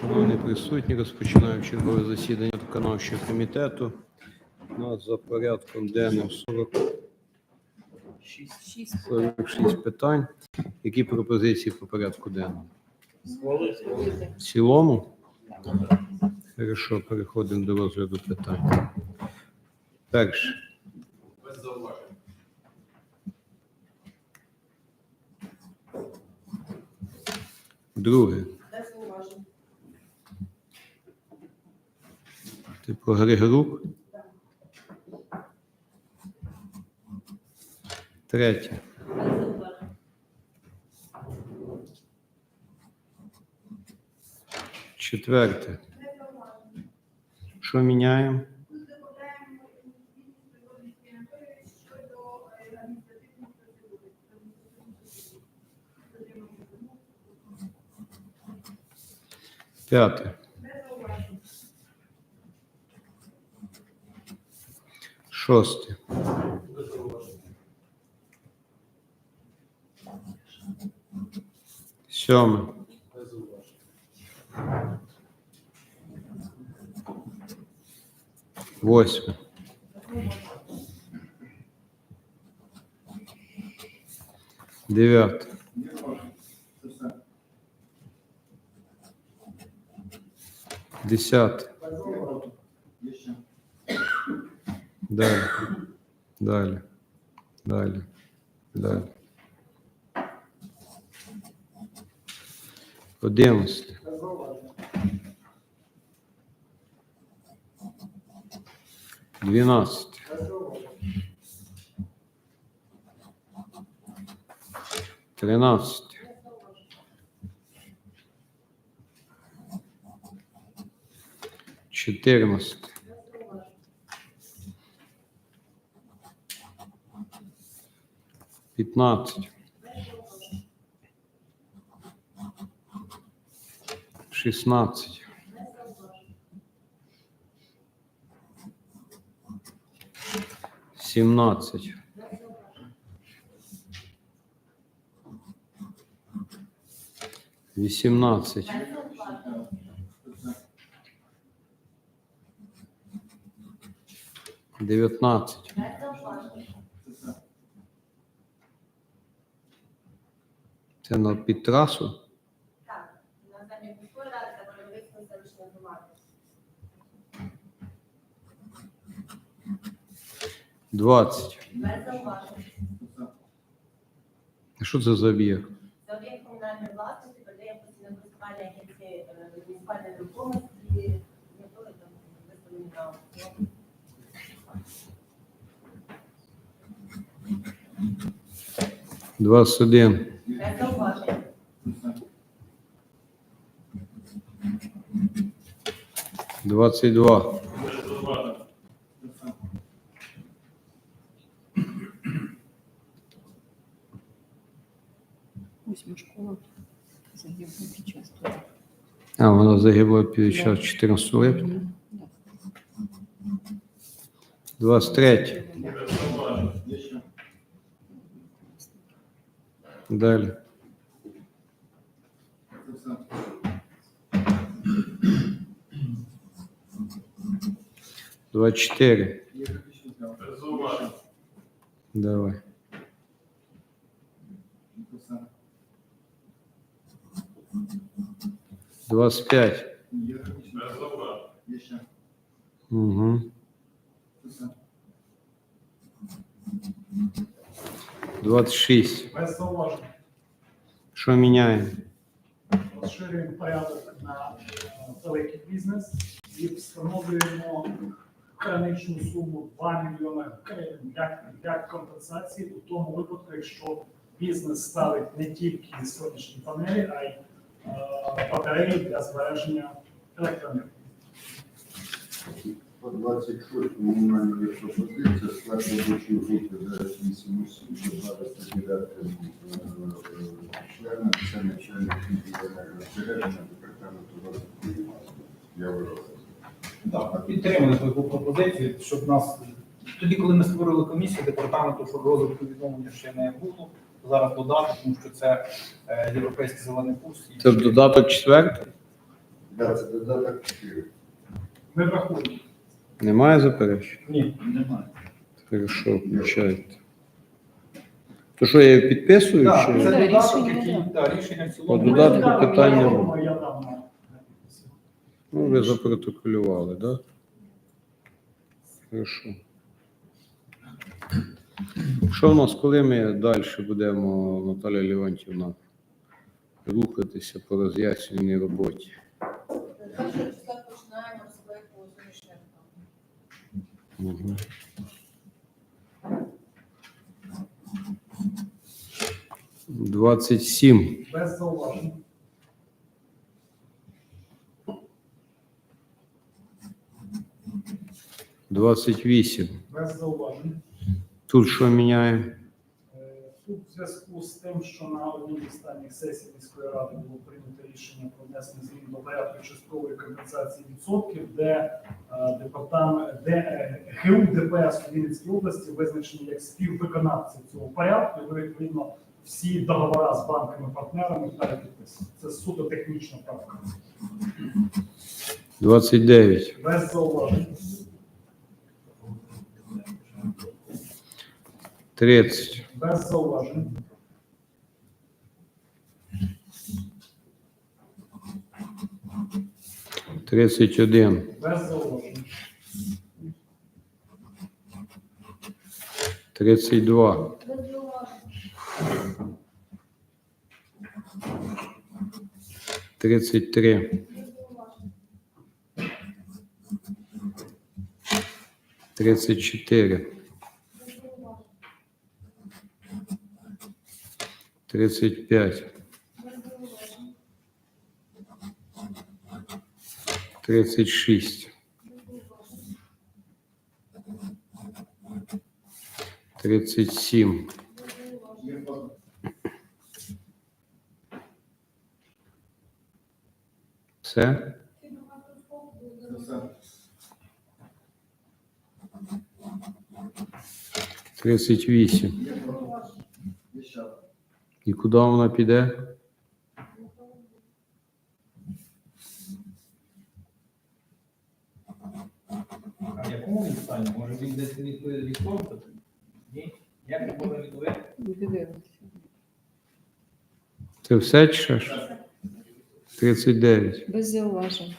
Шановні присутні, розпочинаємо чергове засідання виконавчого комітету. У нас за порядком денним 40 46 питань. Які пропозиції по порядку денному? В цілому? Хорошо, переходимо до розгляду питань. Перше. Друге. Без зауважень. Ти про Григорук? Третє. Четверте. Що міняємо? Тут Шосте. Сьоме. Восьме. Дев'яте. Десяте. Далее, далее, далее, далее. Подивимось. Двінадцять. Тринадцять. Чотирнадцять. 15, 16, 17, 18, 19, Написано під трасу. На замість міської ради та Двадцять. Що це за об'єкт? За об'єкт комунальної власності передає постійне користування агенції е, муніципальної нерухомості. Я коли там. Двадцять один. 22. Восьма. А, вона загибла під час 14 липня. 23. далее Двадцять чотири. Давай. Двадцять п'ять. Угу. Двадцять шість. Без зауважень. Що міняємо? Розширюємо порядок на е, великий бізнес і встановлюємо граничну суму 2 мільйони гривень як, як компенсації у тому випадку, якщо бізнес ставить не тільки сонячні панелі, а й е, батареї для збереження електроенергії. По 26 комунальної пропозиція склад робочої групи за 8 осіб, додати дев'ятим це начальник енергозбереження департаменту розвитку. Я виразив. Так, підтримали таку пропозицію, щоб нас тоді, коли ми створили комісію департаменту про розвитку відновлення ще не було. Зараз додати, тому що це е, європейський зелений курс. і Це додаток четвертий? Да, це додаток 4. Ми врахуємо. Немає заперечень? Ні, немає. Хорошо, включайте. То що, я її підписую? Так, чи... це додаток, рішення, який, да. да, рішення в По цілому. додатку питання. Я дам на- Ну, ви запротоколювали, так? Да? Хорошо. Що в нас, коли ми далі будемо, Наталя Леонтівна, рухатися по роз'ясненій роботі? Починаємо з проєкту. Угу. Двадцять сім. Без зауважень. Двадцять вісім. Без зауважень. Тут що міняємо? Е, Тут в зв'язку з тим, що на одній з останніх сесій міської ради було прийнято рішення про внесення змін до порядку часткової компенсації відсотків, де е, департамент, де е, ГУ ДПС у Вінницькій області визначені як співвиконавці цього порядку, і ви, відповідно всі договори з банками-партнерами далі підписані. Це суто технічна правка. Двадцять дев'ять. Без зауважень. Тридцять. Без зауважень. Один. Без два. Тридцять три. Тридцять чотири. 35, 36, 37, 37, Тридцать восемь. І куди вона піде? А в якому він стані? Може він десь від відсотку? Ні? Як не можна відповісти? Не дивилася. Це все чи ще ж? Тридцять дев'ять. Без зауважень.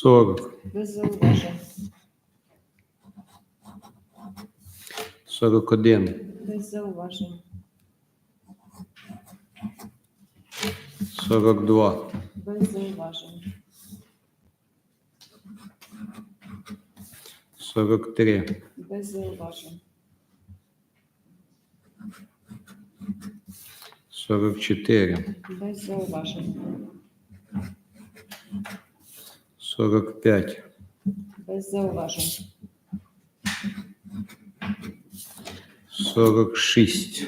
Сорок. Без зауважень. Сорок один. Без зауважень. Сорок два. Без зауважень. Сорок три. Без зауважень. Сорок чотири. Без зауважень. Сорок п'ять. Без зауважень. Сорок шість.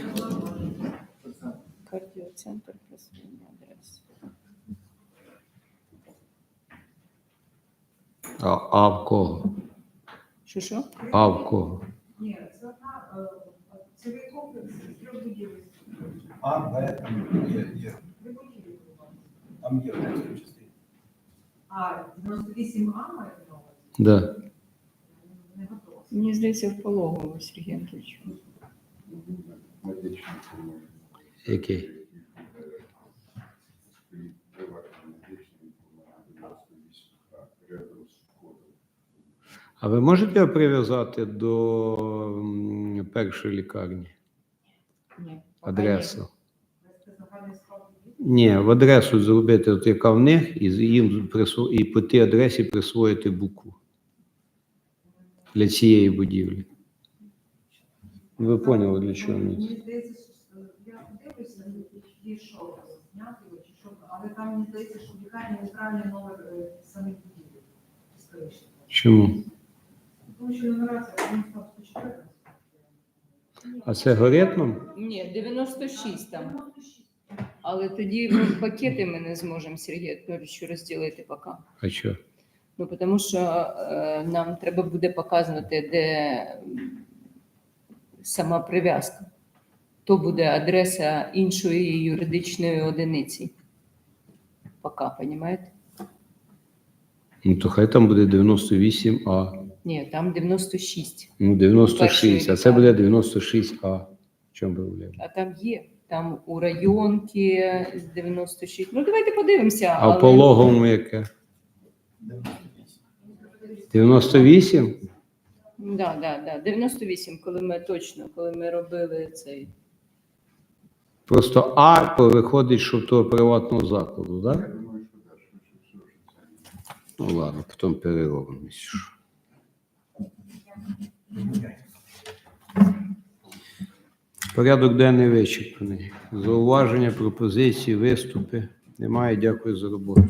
Кардіоцентр присвоєння адреси. А, а в кого? Що що? А в кого? Ні, це одна, е, цілий комплекс з трьох будівель. А, Б, там є, є. Три будівлі. Там є в третій частині. А, 98 А маєте? Да. Не готова. Мені здається, в пологову, Сергій Анатольович. Який? Стоїть приватний медичний, по-моєму, 98 А, рядом з входом. А ви можете його прив'язати до першої лікарні? Ні. Адресу? Це загальний склад будівлі. Ні, в адресу зробити, от яка в них, і їм присво... і по тій адресі присвоїти букву для цієї будівлі. Ви поняли, для чого мені? Мені здається, що я чи що зняти його, чи що, але там мені здається, що в лікарні неправильний номер е, самих будівель. Чому? Тому що нумерація, він став 104. А це горітном? Ні, 96 там. Але тоді ми пакети ми не зможемо Сергію Анатолійовичу розділити поки. А що? Ну, тому що е, нам треба буде показувати, де сама прив'язка. То буде адреса іншої юридичної одиниці. Пока, розумієте? Ну, то хай там буде 98А. Ні, там 96, Ну, 96, а це буде 96А. В чому проблема? а там є. Там у районки з 96. Ну, давайте подивимося. А але- в пологовому яке? 98? Да, да, да. 98, коли ми точно, коли ми робили цей. Просто А виходить, що того приватного закладу, так? Да? Ну ладно, потім переробимо. Порядок денний вичерпаний. Зауваження, пропозиції, виступи. Немає. Дякую за роботу.